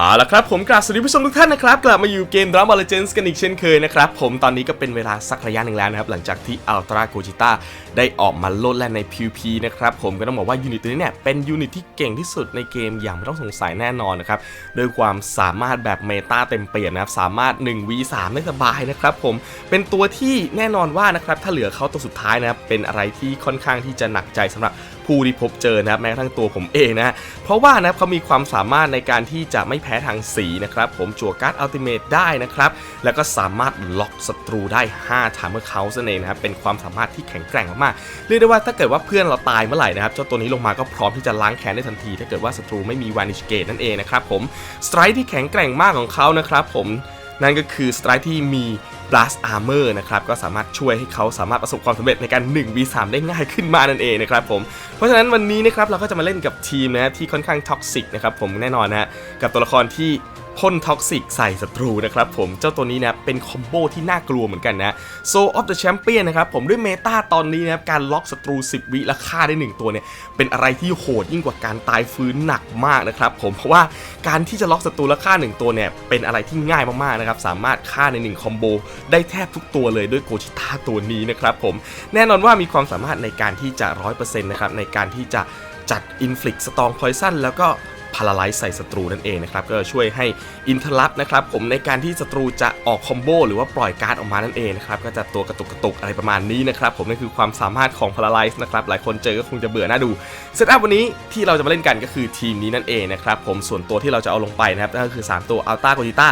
เอาละครับผมกราบสวัสดีผู้ชมทุกท่านนะครับ กลับมาอยู่เกม Drama Legends กันอีกเช่นเคยนะครับ ผมตอนนี้ก็เป็นเวลาสักระยะหนึ่งแล้วนะครับ หลังจากที่ Ultra Gogeta ได้ออกมาโลดแล่นใน PVP นะครับผมก็ต้องบอกว่ายูนิตตัวนี้เนี่ยเป็นยูนิตที่เก่งที่สุดในเกมอย่างไม่ต้องสงสัยแน่นอนนะครับด้วยความสามารถแบบเมตาเต็มเปี่ยมนะครับสามารถ 1v3 ได้สบายนะครับผมเป็นตัวที่แน่นอนว่านะครับถ้าเหลือเขาตัวสุดท้ายนะครับเป็นอะไรที่ค่อนข้างที่จะหนักใจสำหรับ ผู้ที่พบเจอนะครับแม้กระทั่งตัวผมเองนะเพราะว่านะครับเขามีความสามารถในการที่จะไม่แพ้ทางสีนะครับผมจั่วการ์ดอัลติเมทได้นะครับแล้วก็สามารถล็อกศัตรูได้5 Timer c o u n t นั่นเองนะครับเป็นความสามารถที่แข็งแกร่งมากๆเรียกได้ว่าถ้าเกิดว่าเพื่อนเราตายเมื่อไหร่นะครับเจ้าตัวนี้ลงมาก็พร้อมที่จะล้างแค้นได้ทันที ถ้าเกิดว่าศัตรูไม่มี Vanish Gate นั่นเองนะครับผมสไตร์ที่แข็งแกร่งมากของเขานะครับผม นั่นก็คือสไตร์ที่มี Blast Armor นะครับก็สามารถช่วยให้เขาสามารถประสบความสำเร็จในการ 1v3 ได้ง่ายขึ้นมานั่นเองนะครับผม เพราะฉะนั้นวันนี้นะครับเราก็จะมาเล่นกับทีมนะที่ค่อนข้างท็อกซิกนะครับผมแน่นอนนะฮะกับตัวละครที่ พ่นท็อกซิกใส่ศัตรูนะครับผมเจ้าตัวนี้นะเป็นคอมโบที่น่ากลัวเหมือนกันนะโซออฟเดอะแชมเปี้ยนนะครับผมด้วยเมตาตอนนี้นะครับการล็อกศัตรู 10 วิและฆ่าได้ 1 ตัวเนี่ยเป็นอะไรที่โหดยิ่งกว่าการตายฟื้นหนักมากนะครับผมเพราะว่าการที่จะล็อกศัตรูและฆ่า 1 ตัวเนี่ยเป็นอะไรที่ง่ายมากๆนะครับสามารถฆ่าใน1คอมโบได้แทบทุกตัวเลยด้วยโกชิต้าตัวนี้นะครับผมแน่นอนว่ามีความสามารถในการที่จะ 100%นะครับในการที่จะจัดอินฟลิกสตองพอยซันแล้วก็ พาราไลซ์ใส่ศัตรูนั่นเองนะครับก็ช่วยให้ อินทอร์ลับนะครับผมในการที่ศัตรูจะออกคอมโบหรือว่าปล่อยการ์ดออกมานั่นเองนะครับก็จะตัวกระตุกกระตุกอะไรประมาณนี้นะครับผมนั่นคือความสามารถของพาราไลซ์นะครับหลายคนเจอก็คงจะเบื่อหน้าดูเซตอัพวันนี้ที่เราจะมาเล่นกันก็คือทีมนี้นั่นเองนะครับผมส่วนตัวที่เราจะเอาลงไปนะครับก็คือ 3 ตัวอัลต้าโกจิต้า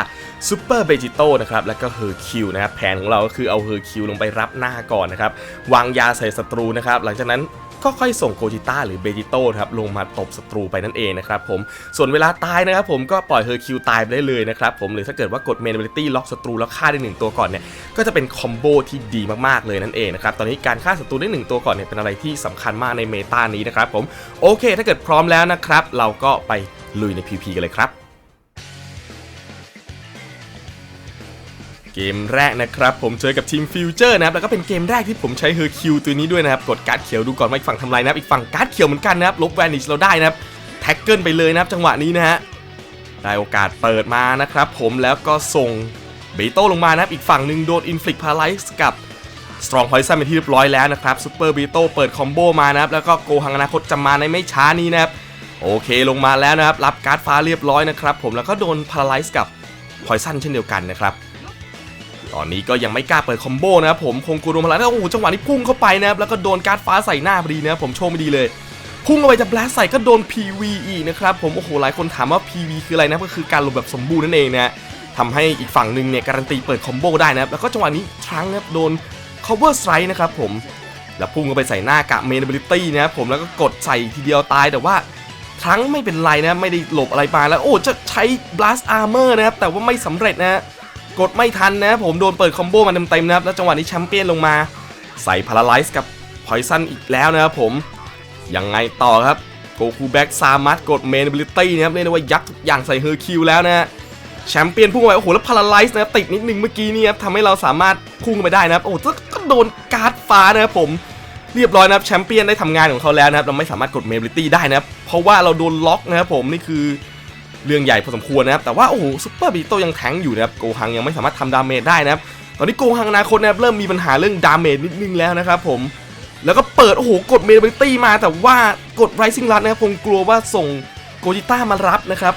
ซูเปอร์เบจิโต้นะครับแล้วก็เฮอร์คิวนะครับแผนของเราก็คือเอาเฮอร์คิวลงไปรับหน้าก่อนนะครับวางยาใส่ศัตรูนะครับหลังจากนั้นก็ค่อยส่งโกจิต้าหรือเบจิโต้ครับลงมาตบศัตรูไปนั่นเองนะครับผมส่วนเวลาตายนะครับผมก็ปล่อยเฮอร์คิวตายไปได้เลยนะครับผมหรือถ้าเกิดว่ากดเมนเบลิตี้ล็อกศัตรูแล้วฆ่าได้หนึ่งตัวก่อนเนี่ยก็จะเป็นคอมโบที่ดีมากๆเลยนั่นเองนะครับตอนนี้การฆ่าศัตรูได้หนึ่งตัวก่อนเนี่ยเป็นอะไรที่สำคัญมากในเมตานี้นะครับผมโอเค ถ้าเกิดพร้อมแล้วนะครับเราก็ไปลุยใน PVP กันเลยครับเกมแรกนะครับผมเจอกับทีมฟิวเจอร์นะครับแล้วก็เป็นเกมแรกที่ผมใช้เฮอร์คิวตัวนี้ด้วยนะครับกดการ์ดเขียวดูก่อนว่าอีกฝั่งทำลายนะครับอีกฝั่งการ์ดเขียวเหมือนกันนะครับลบแวนิชเราได้นะครับแท็กเกิลไปเลยนะครับจังหวะนี้นะฮะ ได้โอกาสเปิดมานะครับผมแล้วก็ส่งเบโต้ลงมานะครับอีกฝั่งหนึ่งโดนอินฟลิกพาไลส์กับสตรองพอยซันเป็นที่เรียบร้อยแล้วนะครับซูเปอร์เบโต้เปิดคอมโบมานะครับแล้วก็โกหังอนาคตจะมาในไม่ช้านี้นะครับโอเคลงมาแล้วนะครับ รับการ์ดฟ้าเรียบร้อยนะครับผมแล้วก็โดนพาไลส์กับพอยซันเช่นเดียวกันนะครับ ตอนนี้ก็ยังไม่กล้าเปิดคอมโบนะครับผมคงกูโดนมาแล้วโอ้โหจังหวะนี้พุ่งเข้าไปนะครับแล้วก็โดนการ์ดฟ้าใส่หน้าพอดีนะครับผมโชคไม่ดีเลย พุ่งเข้าไปจะแบลสใส่ก็โดน PV อีกนะครับผมโอ้โหหลายคนถามว่า PV คืออะไรนะก็คือการหลบแบบสมบูรณ์นั่นเองนะทำให้อีกฝั่งหนึ่งเนี่ยการันตีเปิดคอมโบได้นะครับแล้วก็จังหวะนี้ทรังนะครับโดน cover strike นะครับผมแล้วพุ่งเข้าไปใส่หน้ากะ main ability นะครับผมแล้วก็กดใส่ทีเดียวตายแต่ว่าครั้งไม่เป็นไรนะไม่ได้หลบอะไรมาแล้วโอ้จะใช้ blast armor นะครับแต่ว่าไม่สำเร็จนะกดไม่ทันนะผมโดนเปิดคอมโบมาเต็มๆนะครับแล้วจังหวะนี้แชมเปี้ยนลงมา ใส่พาราไลซ์กับพอยซันอีกแล้วนะครับผม ยังไงต่อครับโกคูแบ็กซามัสกดเมนบิลิตี้นะครับเรียกได้ว่ายักษ์ทุกอย่างใส่เฮอร์คิวแล้วนะฮะแชมเปี้ยนพุ่งไปโอ้โหแล้วพาราไลซ์นะครับติดนิดนึงเมื่อกี้นี่ครับทำให้เราสามารถพุ่งไปได้นะครับโอ้โหก็โดนการ์ดฟ้านะครับผมเรียบร้อยนะครับแชมเปี้ยนได้ทำงานของเขาแล้วนะครับเราไม่สามารถกดเมบิลิตี้ได้นะครับเพราะว่าเราโดนล็อกนะครับผมนี่คือเรื่องใหญ่พอสมควรนะครับแต่ว่าโอ้โหซุปเปอร์บีโตยังแทงอยู่นะครับโกฮังยังไม่สามารถทำดาเมจได้นะครับตอนนี้โกฮังอนาคตนะครับเริ่มมีปัญหาเรื่องดาเมจนิดนึงแล้วนะครับผม แล้วก็เปิด โอ้โห กดเมบิลิตี้มาแต่ว่ากดไรซิ่งรัดนะครับคงกลัวว่าส่งโกจิต้ามารับนะครับ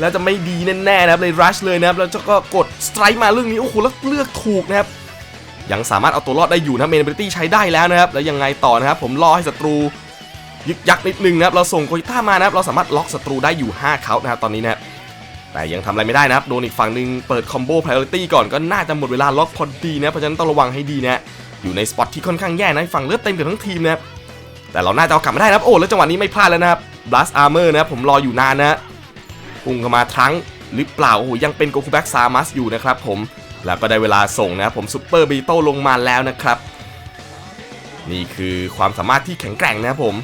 แล้วจะไม่ดีแน่ๆนะครับเลยรัชเลยนะครับ แล้วก็กดสไตร์มาเรื่องนี้ โอ้โห แล้วเลือกถูกนะครับ ยังสามารถเอาตัวรอดได้อยู่นะเมนเบลิตี้ใช้ได้แล้วนะครับ แล้วยังไงต่อนะครับ ผมรอให้ศัตรูยึกยักนิดนึงนะครับ เราส่งโกจิต้ามานะครับ เราสามารถล็อกศัตรูได้อยู่5เขานะครับตอนนี้นะครับแต่ยังทำอะไรไม่ได้นะครับ โดนอีกฝั่งหนึ่งเปิดคอมโบ p r i o r i t y ก่อนก็น่าจะหมดเวลาล็อกพอดีนะ เพราะฉะนั้นต้องระวังให้ดีนะ อยู่ในสปอตที่ค่อนข้างแย่นะฝั่งเลือดเต็มเกือบทั้งทีมนะครับแต่เราน่าจะเอากลับมาได้นะครับโอ้แล้วจังหวะนี้ไม่พลาดแล้วนะครับ blast armor นะครับผมรออยู่นานนะพุ่งเข้ามาทั้งหรือเปล่าโอ้โหยังเป็นโกคูแบ็กซามัสอยู่นะครับผมแล้วก็ได้เวลาส่งนะครับผมซูเปอร์บีโต้ลงมาแล้วนะครับ นี่คือความสามารถที่แข็งแกร่งนะครับผม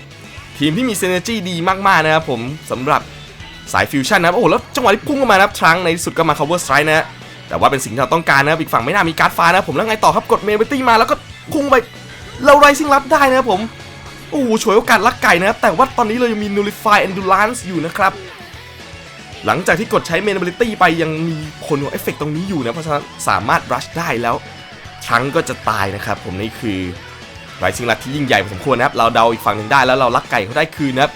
ทีมที่มี synergy ดีมากๆนะครับผมสำหรับสายฟิวชั่นนะครับโอ้โหแล้วจังหวะที่พุ่งเข้ามานะครับทรังในสุดก็มา cover strike นะ แต่ว่าเป็นสิ่งที่เราต้องการนะครับอีกฝั่งไม่น่ามีการ์ดฟ้านะผมแล้วไงต่อครับกดเมเบตี้มาแล้วก็พุ่งไปเราไรซิ่งรับได้นะครับผมโอ้โหฉวยโอกาสลักไก่นะครับแต่ว่าตอนนี้เรายังมี nullify endurance อยู่นะครับหลังจากที่กดใช้เมน ability ไปยังมีผลของเอฟเฟกตรงนี้อยู่นะเพราะฉะนั้นสามารถรัชได้แล้วทรังก็จะตายนะครับผมนี่คือไรซิ่งลัดที่ยิ่งใหญ่พอสมควรนะครับเราเดาอีกฝั่งหนึ่งได้แล้วเราลักไก่เขาได้คืนนะครับ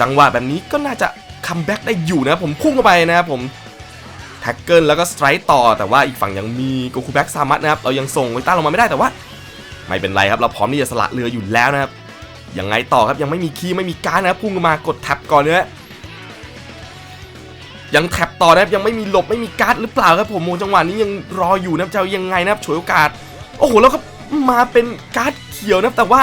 จังหวะแบบนี้ก็น่าจะคัมแบ็กได้อยู่นะผมพุ่งเข้าไปนะครับผม แท็กเกิลแล้วก็สไตร์ต่อ แต่ว่าอีกฝั่งยังมีโกคูแบ็กซามัตนะครับ เรายังส่งไวต้าลงมาไม่ได้แต่ว่า ไม่เป็นไรครับ เราพร้อมที่จะสละเรืออยู่แล้วนะครับ ยังไงต่อครับยังไม่มีคีย์ไม่มีการดนะครับพุ่งมากดแท็บก่อนเนะยังแท็บต่อนะครับยังไม่มีหลบไม่มีการ์ดหรือเปล่าครับผมโมจังหวะนี้ยังรออยู่นะครับจะเอายังไงนะครับฉวยโอกาส โอ้โหแล้วก็มาเป็นการ์ดเขียวนะแต่ว่า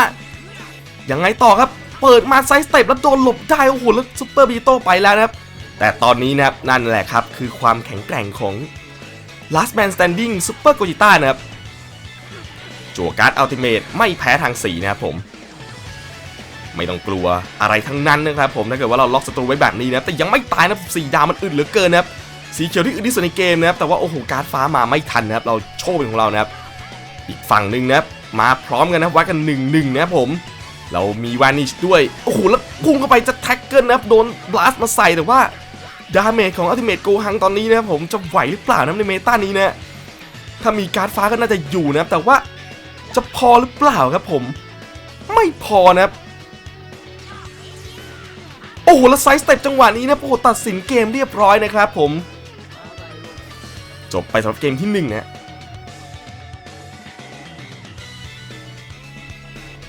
ยังไงต่อครับ เปิดมาไซส์สเต็ปแล้วโดนหลบได้โอ้โหแล้วซุปเปอร์บีโต้ไปแล้วนะครับ แต่ตอนนี้นะครับนั่นแหละครับ คือความแข็งแกร่งของ Last Man Standing Super Gogeta นะครับจั่วการ์ดอัลติเมทไม่แพ้ทางสีนะครับผม ไม่ต้องกลัวอะไรทั้งนั้นนะครับผมถ้าเกิดว่าเราล็อกศัตรูไว้แบบนี้นะแต่ยังไม่ตายนะสีดาวมันอึดเหลือเกินนะครับสีเขียวที่อึดที่สุดในเกมนะครับแต่ว่าโอ้โหการ์ดฟ้ามาไม่ทันนะครับเราโชคเป็นของเรานะครับอีกฝั่งหนึ่งนะครับมาพร้อมกันนะวัดกันหนึ่งหนึ่งนะครับผม เรามีวานิชด้วย โอ้โหแล้วพุ่งเข้าไปจะแท็กเกิลนะครับโดนบลัสมาใส่แต่ว่า ดาเมจของอัลติเมทโกฮังตอนนี้นะครับผมจะไหวหรือเปล่านะในเมตานี้นะถ้ามีการ์ดฟ้าก็น่าจะอยู่นะครับแต่ว่าจะพอหรือเปล่าครับผม ไม่พอนะครับโอ้โหแล้วไซส์สเต็ปจังหวะนี้นะโอ้โหตัดสินเกมเรียบร้อยนะครับผม จบไปสำหรับเกมที่1นะ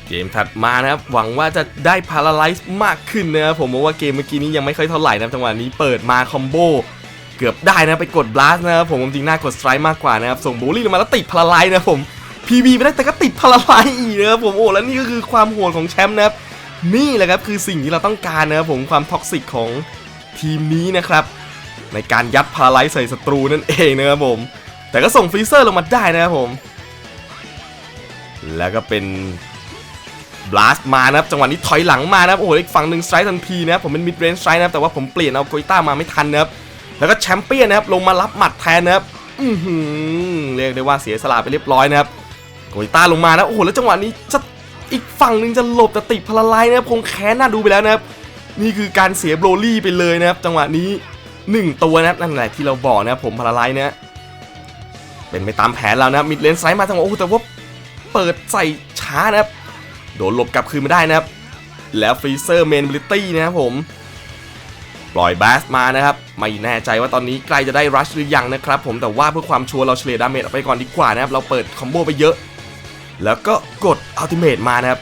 เกมถัดมานะครับ หวังว่าจะได้พาราไลซ์มากขึ้นนะครับผมเพราะว่าเกมเมื่อกี้นี้ยังไม่ค่อยเท่าไหร่นะจังหวะนี้เปิดมาคอมโบเกือบได้นะไปกดบลัสนะครับผมจริงๆน่ากดสไตร์มากกว่านะครับส่งบูลลี่ลงมาแล้วติดพาราไลซ์นะครับผม PB ไม่ได้แต่ก็ติดพาราไลซ์อีกนะครับผมโอ้แล้วนี่ก็คือความโหดของแชมป์นะครับนี่แหละครับคือสิ่งที่เราต้องการนะครับผมความท็อกซิกของทีมนี้นะครับในการยัดพาราไลซ์ใส่ศัตรูนั่นเองนะครับผม แต่ก็ส่งฟรีเซอร์ลงมาได้นะครับผม แล้วก็เป็น บลัสมานะครับจังหวะนี้ถอยหลังมานะครับโอ้โหอีกฝั่งหนึ่งสไตร์ทันทีนะครับผมเป็นมิดเรนจ์สไตร์นะครับแต่ว่าผมเปลี่ยนเอาโกอิต้ามาไม่ทันนะครับแล้วก็แชมเปี้ยนนะครับลงมารับหมัดแทนนะครับอือหือเรียกได้ว่าเสียสละไปเรียบร้อยนะครับโกอิต้าลงมานะโอ้โหแล้วจังหวะนี้จะอีกฝั่งหนึ่งจะหลบแต่ติดพลาไลซ์นะครับคงแค้นน่าดูไปแล้วนะครับนี่คือการเสียโบรลี่ไปเลยนะครับจังหวะนี้หนึ่งตัวนะครับนั่นแหละที่เราบอกนะครับผมพลาไลซ์เนี่ยเป็นไปตามแผนแล้วนะมิดเลนไซด์มาจังหวะโอ้โหแต่ว่าเปิดใส่ช้านะครับ โดนหลบกลับคืนมาได้นะครับ แล้วฟรีเซอร์เมนบิลิตี้นะครับผม ปล่อยบาสมานะครับ ไม่แน่ใจว่าตอนนี้ใกล้จะได้รัชหรือยังนะครับผมแต่ว่าเพื่อความชัวร์เราเฉลี่ยดาเมจออกไปก่อนดีกว่านะครับ เราเปิดคอมโบไปเยอะ แล้วก็กดอัลติเมทมานะครับ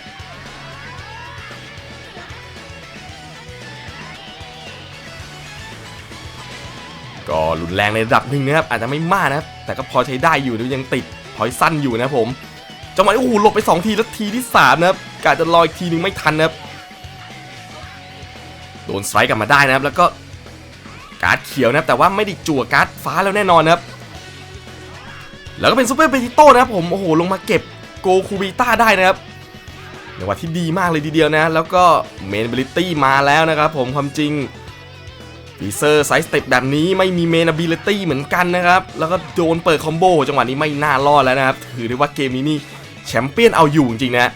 ก็รุนแรงในระดับหนึ่งนะครับอาจจะไม่มากนะครับแต่ก็พอใช้ได้อยู่ยังติดพอยสั้นอยู่นะผม จังหวะนี้โอ้โหหลบไป 2 ทีแล้วทีที่3นะครับกาจะรออีกทีนึงไม่ทันนะครับโดนสไตร์กลับมาได้นะครับ แล้วก็การ์ดเขียวนะครับ แต่ว่าไม่ได้จั่วการ์ดฟ้าแล้วแน่นอนนะครับ แล้วก็เป็นซูเปอร์เบติโต้นะครับผมโอ้โหลงมาเก็บโกคูบิต้าได้นะครับในวัที่ดีมากเลยทีเดียวนะ แล้วก็เมนเบลิตี้มาแล้วนะครับผมความจริงฟีเซอร์ไซส์สเต็ปแบบนี้ไม่มีเมน a b บิลิตี้เหมือนกันนะครับ แล้วก็โดนเปิดคอมโบจังหวะนี้ไม่น่ารอดแล้วนะครับถือได้ว่าเกมนี้นี่ แชมเปี้ยนเอาอยู่จริงๆนะ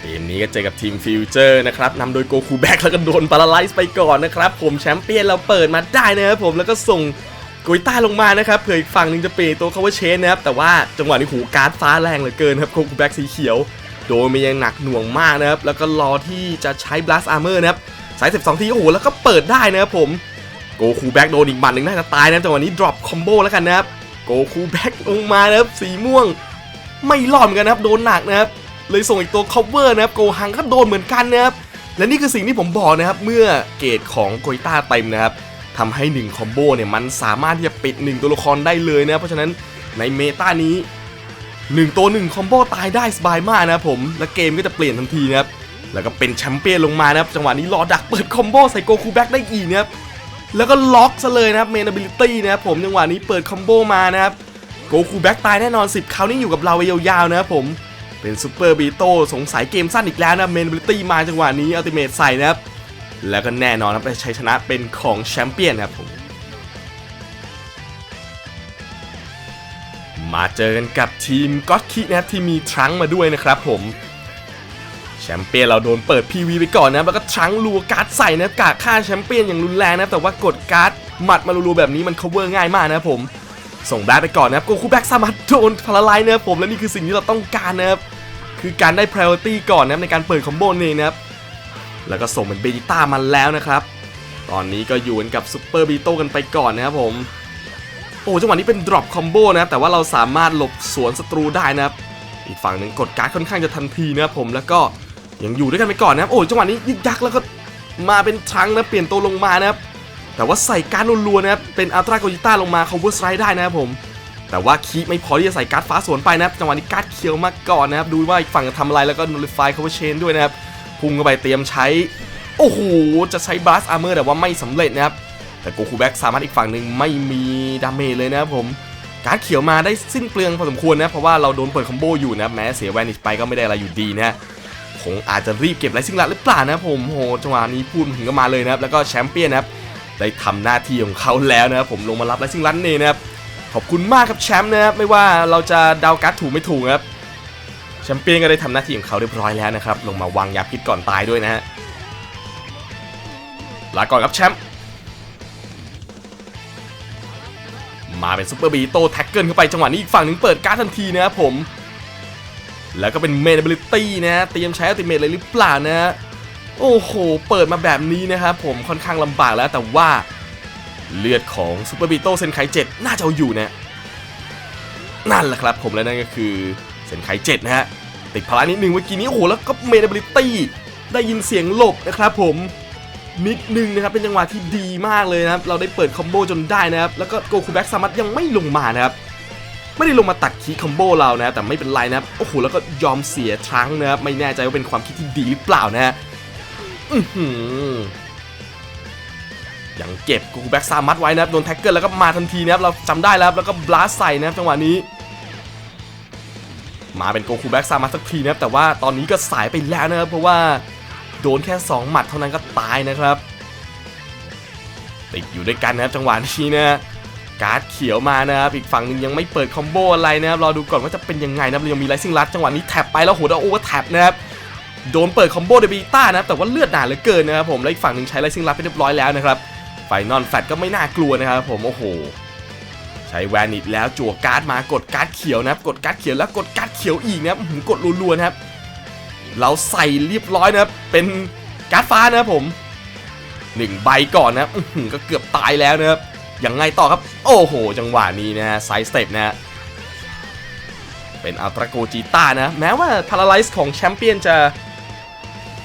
เกมนี้ก็เจอกับทีมฟิวเจอร์นะครับนำโดยโกคูแบ็กแล้วก็โดนปาราไลซ์ไปก่อนนะครับ ผมแชมเปี้ยนเราเปิดมาได้นะครับผมแล้วก็ส่งโกยต้าลงมานะครับเผื่ออีกฝั่งหนึ่งจะเปลี่ยนตัวเขาว่าเชนนะครับ แต่ว่าจังหวะนี้หูการ์ดฟ้าแรงเหลือเกินครับโกคูแบ็กสีเขียว โดนมันยังหนักหน่วงมากนะครับ แล้วก็รอที่จะใช้บลัสอาร์เมอร์นะครับสาย 12 ทีโอ้โหแล้วก็เปิดได้นะครับผม โกคูแบ็กโดนอีกหมัดหนึ่งน่าจะตายนะจังหวะนี้ drop combo แล้วกันนะครับโกคูแบ็กลงมานะครับสีม่วง ไม่รอดเหมือนกันนะครับโดนหนักนะครับเลยส่งอีกตัว cover นะครับโกฮังก็โดนเหมือนกันนะครับและนี่คือสิ่งที่ผมบอกนะครับเมื่อเกรดของโกยต้าเต็มนะครับทำให้ 1 คอมโบเนี่ยมันสามารถที่จะปิด 1 ตัวละครได้เลยนะเพราะฉะนั้นในเมตานี้ 1 ตัว 1 คอมโบตายได้สบายมากนะผม และเกมก็จะเปลี่ยนทันทีนะครับแล้วก็เป็นแชมเปี้ยนลงมานะครับจังหวะนี้รอดักเปิดคอมโบใส่โกคูแบ็กได้อีกนะครับ แล้วก็ล็อกซะเลยนะครับเมน ability นะครับผมจังหวะนี้เปิดคอมโบมานะครับโกคูแบ็กตายแน่นอน 10 คราวนี้อยู่กับเราไปยาวๆนะครับผมเป็นซูเปอร์บีโต้สงสัยเกมสั้นอีกแล้วนะเมน ability มาจังหวะนี้อัลติเมทใส่นะครับแล้วก็แน่นอนครับได้ชัยชนะเป็นของแชมเปี้ยนครับผมมาเจอกันกับทีมก็อตคินะครับที่มีทรังมาด้วยนะครับผม แชมเปี้ยนเราโดนเปิด PV ไปก่อนนะแล้วก็ชังรัวการ์ดใส่นะกาฆ่าแชมเปี้ยนอย่างรุนแรงนะแต่ว่ากดการ์ดหมัดมารัวๆแบบนี้มัน cover ง่ายมากนะผมส่งแบ็คไปก่อนนะครับโกคูแบ็กสามารถโดนพลาไลน์นะครับผมและนี่คือสิ่งที่เราต้องการนะครับคือการได้ priority ก่อนนะครับในการเปิดคอมโบนี่นะครับแล้วก็ส่งเป็นเบจิต้ามาแล้วนะครับ ตอนนี้ก็อยู่กันกับซูเปอร์บีโต้กันไปก่อนนะครับผมโอ้จังหวะนี้เป็น drop combo นะแต่ว่าเราสามารถหลบสวนศัตรูได้นะครับอีกฝั่งหนึ่งกดการ์ดค่อนข้างจะทันทีนะครับผมแล้วก็ ยังอยู่ด้วยกันไปก่อนนะครับโอ้จังหวะนี้ยึกยักแล้วก็มาเป็นทรังนะเปลี่ยนตัวลงมานะครับแต่ว่าใส่การ์ดรัวๆนะครับเป็นอัลตร้าโกจิต้าลงมา cover strike ได้นะครับผมแต่ว่าคีไม่พอที่จะใส่การ์ดฟ้าสวนไปนะครับจังหวะนี้การ์ดเขียวมาก่อนนะครับดูว่าอีกฝั่งจะทำอะไรแล้วก็ nullify cover chain ด้วยนะครับพุ่งเข้าไปเตรียมใช้โอ้โหจะใช้ blast armor แต่ว่าไม่สำเร็จนะครับแต่โกคูแบ็กสามารถอีกฝั่งหนึ่งไม่มีดาเมจเลยนะครับผมการ์ดเขียวมาได้สิ้นเปลืองพอสมควรนะเพราะว่าเราโดนเปิดคอมโบอยู่นะแม้เสียแวนิชไปก็ไม่ได้อะไรอยู่ดีนะ คงอาจจะรีบเก็บไรซิงลัดหรือเปล่านะผมโหจังหวะนี้พูดถึงก็มาเลยนะครับแล้วก็แชมเปี้ยนนะครับได้ทำหน้าที่ของเขาแล้วนะครับผมลงมารับไรซิงลัดนี่นะครับขอบคุณมากครับแชมป์นะครับไม่ว่าเราจะเดาการ์ดถูกไม่ถูกครับแชมเปี้ยนก็ได้ทำหน้าที่ของเขาเรียบร้อยแล้วนะครับลงมาวางยาพิษก่อนตายด้วยนะฮะลาก่อนครับแชมป์มาเป็นซูเปอร์บีโต้แท็กเกิลเข้าไปจังหวะนี้อีกฝั่งหนึ่งเปิดการ์ดทันทีนะครับผม แล้วก็เป็นเมน a บิลิตี้นะเตรียมใช้อัลติเมทเลยหรือเปล่านะ โอ้โห เปิดมาแบบนี้นะครับผมค่อนข้างลำบากแล้วแต่ว่าเลือดของซูเปอร์บีโตเซนไคเจ็ดน่าจะเอาอยู่นะนั่นแหละครับผมและนั่นก็คือเซนไคเจ็ดนะฮะติดพละนิดนึงเมื่อกี้นี้โอ้โหแล้วก็เมน a บิลิตี้ได้ยินเสียงหลบนะครับผมนิดนึงนะครับเป็นจังหวะที่ดีมากเลยนะครับเราได้เปิดคอมโบจนได้นะครับแล้วก็โกคูแบ็กซามัตยังไม่ลงมานะครับ ไม่ได้ลงมาตัดคีคอมโบเรานะ แต่ไม่เป็นไรนะโอ้โหแล้วก็ยอมเสียทรั้งนะครับไม่แน่ใจว่าเป็นความคิดที่ดีหรือเปล่านะฮะยังเก็บโกคูแบ็กซามัตไว้นะครับโดนแท็กเกิลแล้วก็มาทันทีนะครับเราจำได้แล้วแล้วก็บลัสใส่นะครับจังหวะนี้ มาเป็นโกคูแบ็กซามัตสักทีนะครับแต่ว่าตอนนี้ก็สายไปแล้วนะครับเพราะว่าโดนแค่ 2 หมัดเท่านั้นก็ตายนะครับติดอยู่ด้วยกันนะครับจังหวะนี้นะ การ์ดเขียวมานะครับอีกฝั่งหนึ่งยังไม่เปิดคอมโบอะไรนะครับรอดูก่อนว่าจะเป็นยังไงนะครับยังมีไลซิ่งลัดจังหวะนี้แท็บไปแล้วโหดเอาโอเวอร์แท็บนะครับโดนเปิดคอมโบเดบีต้านะครับแต่ว่าเลือดหนาเหลือเกินนะครับผมแล้วอีกฝั่งหนึ่งใช้ไลซิ่งลัดไปเรียบร้อยแล้วนะครับไฟนอลแฟตก็ไม่น่ากลัวนะครับผมโอ้โหใช้แวนิตแล้วจั่วการ์ดมากดการ์ดเขียวนะครับกดการ์ดเขียวแล้วกดการ์ดเขียวอีกนะครับกดรัวๆนะครับเราใส่เรียบร้อยนะครับเป็นการ์ดฟ้านะครับผมหนึ่งใบก่อนนะครับก็เกือบตายแล้วนะครับ ยังไงต่อครับ โอ้โห จังหวะนี้นะฮะไซส์สเต็ปนะฮะเป็นอัลตราโกจิต้านะ แม้ว่าพาราไลซ์ของแชมเปี้ยนจะ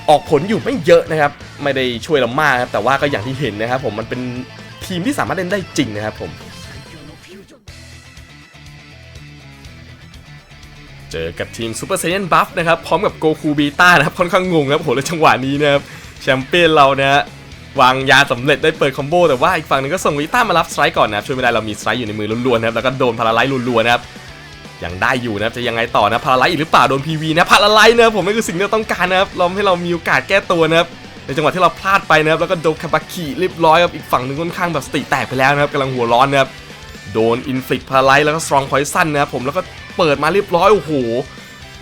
ออกผลอยู่ไม่เยอะนะครับ ไม่ได้ช่วยเรามากครับ แต่ว่าก็อย่างที่เห็นนะครับผมมันเป็นทีมที่สามารถเล่นได้จริงนะครับผม เจอกับทีมซูเปอร์เซ i ยนบัฟนะครับ พร้อมกับโกคูบีต้านะครับ ค่อนข้างงงครับโหแล้วจังหวะนี้นะครับ แชมเปี้ยนเรานะฮะ วางยาสำเร็จได้เปิดคอมโบแต่ว่าอีกฝั่งหนึงก็ส่งวีต้ามารับสไตร์ก่อนนะครับช่วยไม่ได้เรามีสไตร์อยู่ในมือล้วนๆนะครับแล้วก็โดนพาราไลท์รัวนๆนะครับยังได้อยู่นะครับจะยังไงต่อนะพาราไลท์อีกหรือเปล่าโดนพีวีนะพาราไลท์นะครับผมนั่นคือสิ่งที่เราต้องการนะครับเราให้เรามีโอกาสแก้ตัวนะครับในจังหวะที่เราพลาดไปนะครับแล้วก็โดนคาบาคิเรียบร้อยครับอีกฝั่งหนึ่งค่อนข้างแบบสติแตกไปแล้วนะครับกำลังหัวร้อนนะครับโดนอินฟลิกพาราไลท์แล้วก็สตรองพอยซันนะครับผมแล้วก็เปิดมาเรียบร้อยโอ้โห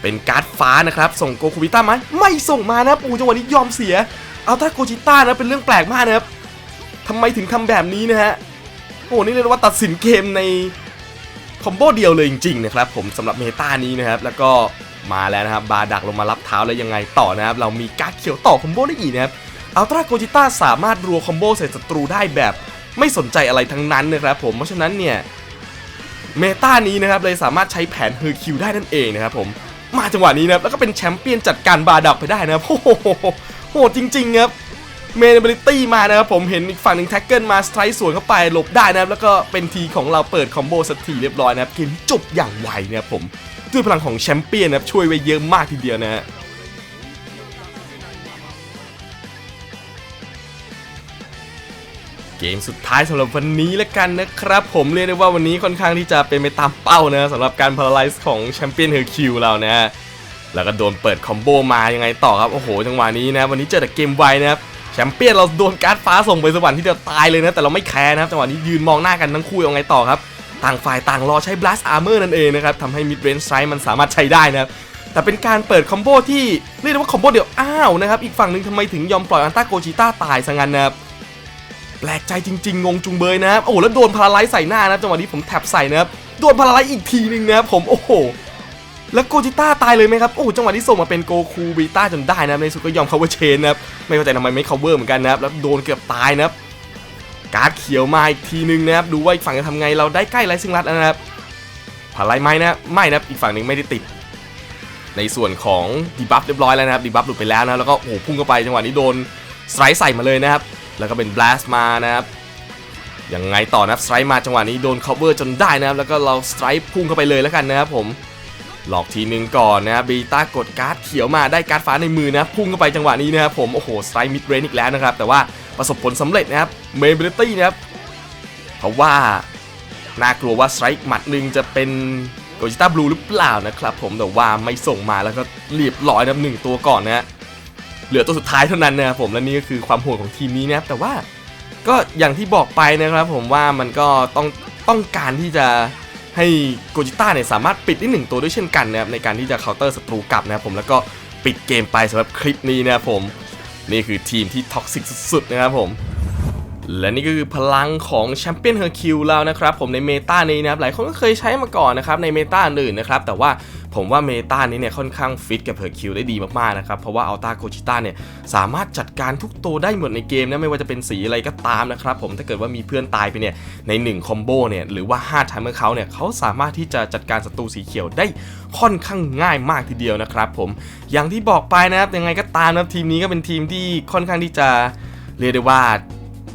เป็นการ์ดฟ้านะครับส่งโกคูบิต้าไหมไม่ส่งมานะครับอูจังหวะนี้ยอมเสีย เอาถ้าโกจิต้านะเป็นเรื่องแปลกมากนะครับทำไมถึงทำแบบนี้นะฮะโอ้โหนี่เรียกว่าตัดสินเกมในคอมโบเดียวเลยจริงๆนะครับผมสำหรับเมตานี้นะครับแล้วก็มาแล้วนะครับบาดักลงมารับเท้าแล้วยังไงต่อนะครับเรามีการ์ดเขียวต่อคอมโบได้อีกนะครับอัลตร้าโกจิต้าสามารถรัวคอมโบใส่ศัตรูได้แบบไม่สนใจอะไรทั้งนั้นนะครับผมเพราะฉะนั้นเนี่ยเมตานี้นะครับเลยสามารถใช้แผนเฮอร์คิวได้นั่นเองนะครับผมมาจังหวะนี้นะครับแล้วก็เป็นแชมเปี้ยนจัดการบาดักไปได้นะครับโอ้โห หดจริง ๆ ครับเมนเบลิตี้มานะครับผมเห็นอีกฝั่งหนึ่งแท็กเกิลมาสไตร์สวนเข้าไปหลบได้นะครับ แล้วก็เป็นทีของเราเปิดคอมโบสักทีเรียบร้อยนะครับเกมจบอย่างไวนะครับผมด้วยพลังของแชมเปี้ยนนะครับช่วยไว้เยอะมากทีเดียวนะฮะเกมสุดท้ายสำหรับวันนี้แล้วกันนะครับ ผมเรียกได้ว่าวันนี้ค่อนข้างที่จะเป็นไปตามเป้านะสำหรับการพาราไลซ์ของแชมเปี้ยนเฮอร์คิวเรานะฮะ แล้วก็โดนเปิดคอมโบมายังไงต่อครับ โอ้โห จังหวะนี้นะวันนี้เจอแต่เกมไวนะครับแชมเปี้ยนเราโดนการ์ดฟ้าส่งไปสวรรค์ที่จะตายเลยนะ แต่เราไม่แคร์นะครับ จังหวะนี้ยืนมองหน้ากันทั้งคู่ยังไงต่อครับ ต่างฝ่ายต่างรอใช้ blast armor นั่นเองนะครับทำให้ mid range strike มันสามารถใช้ได้นะครับแต่เป็นการเปิดคอมโบที่เรียกได้ว่าคอมโบเดียวอ้าวนะครับอีกฝั่งหนึ่งทำไมถึงยอมปล่อยอันต้าโกจิต้าตายซะงั้นนะครับแปลกใจจริง ๆ งงจุงเบยนะครับโอ้โหแล้วโดนพาราไลซ์ใส่หน้านะจังหวะนี้ผมแท็บใส่นะครับโดนพาราไลซ์อีกทีนึงนะครับผมโอ้โห แล้วโกจิต้าตายเลยไหมครับ โอ้จังหวะที่ส่งมาเป็นโกคูบีต้าจนได้นะในสุดก็ยอม cover chain นะครับ ไม่เข้าใจทำไมไม่ cover เหมือนกันนะครับ แล้วโดนเกือบตายนะครับ การ์ดเขียวมาอีกทีนึงนะครับ ดูว่าอีกฝั่งจะทำไง เราได้ใกล้ไรซิงรัดแล้วนะครับ ผ่านไรไหมนะ ไม่นะครับอีกฝั่งหนึ่งไม่ได้ติด ในส่วนของดีบัฟเรียบร้อยแล้วนะครับ ดีบัฟหลุดไปแล้วนะ แล้วก็โอ้พุ่งเข้าไปจังหวะนี้โดนสไลด์ใส่มาเลยนะครับ แล้วก็เป็น blast มานะครับยังไงต่อนะครับสไตร์มาจังหวะนี้โดน cover จนได้นะครับ แล้วก็เราสไตร์พุ่งเข้าไปเลยแล้วกันนะครับผม หลอกทีนึงก่อนนะครับบีต้ากดการ์ดเขียวมาได้การ์ดฟ้าในมือนะพุ่งเข้าไปจังหวะนี้นะครับผมโอ้โหสไตร์มิดเรนอีกแล้วนะครับ แต่ว่าประสบผลสำเร็จนะครับเมเบลตี้นะครับเพราะว่าน่ากลัวว่าสไตร์หมัดหนึ่งจะเป็นโกจิต้าบลูหรือเปล่านะครับผมแต่ว่าไม่ส่งมาแล้วก็เรียบร้อยนะครับหนึ่งตัวก่อนนะฮะเหลือตัวสุดท้ายเท่านั้นนะครับผมและนี่ก็คือความโหดของทีมนี้นะครับแต่ว่าก็อย่างที่บอกไปนะครับผมว่ามันก็ต้องต้องการที่จะ ให้โกจิต้าเนี่ยสามารถปิดได้หนึ่งตัวด้วยเช่นกันนะครับในการที่จะเคาน์เตอร์ศัตรูกลับนะครับผมแล้วก็ปิดเกมไปสำหรับคลิปนี้นะครับผมนี่คือทีมที่ท็อกซิกสุดๆนะครับผมและนี่ก็คือพลังของแชมเปี้ยนเฮอร์คิวแล้วนะครับผมในเมตานี้นะครับหลายคนก็เคยใช้มาก่อนนะครับในเมตาอื่นนะครับแต่ว่า ผมว่าเมตานี้เนี่ยค่อนข้างฟิตกับเฮอร์คิวได้ดีมากๆนะครับ เพราะว่าอัลตาโกจิต้าเนี่ยสามารถจัดการทุกตัวได้หมดในเกมนะไม่ว่าจะเป็นสีอะไรก็ตามนะครับผมถ้าเกิดว่ามีเพื่อนตายไปเนี่ยใน1คอมโบเนี่ยหรือว่า5 timer เขาเนี่ยเขาสามารถที่จะจัดการศัตรูสีเขียวได้ค่อนข้างง่ายมากทีเดียวนะครับผมอย่างที่บอกไปนะครับยังไงก็ตามนะทีมนี้ก็เป็นทีมที่ค่อนข้างที่จะเรียกได้ว่า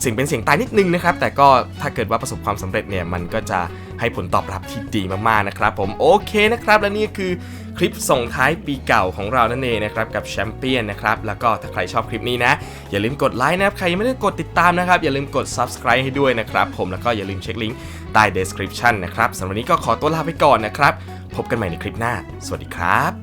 เสียงเป็นเสียงตายนิดนึงนะครับแต่ก็ถ้าเกิดว่าประสบความสำเร็จเนี่ยมันก็จะ ให้ผลตอบรับที่ดีมากๆนะครับผมโอเคนะครับและนี่คือคลิปส่งท้ายปีเก่าของเรานั่นเองนะครับกับแชมเปี้ยนนะครับแล้วก็ถ้าใครชอบคลิปนี้นะ อย่าลืมกดไลค์นะครับใครยังไม่ได้กดติดตามนะครับ อย่าลืมกด subscribe ให้ด้วยนะครับผมแล้วก็อย่าลืมเช็คลิงก์ใต้ description นะครับสำหรับวันนี้ก็ขอตัวลาไปก่อนนะครับ พบกันใหม่ในคลิปหน้า สวัสดีครับ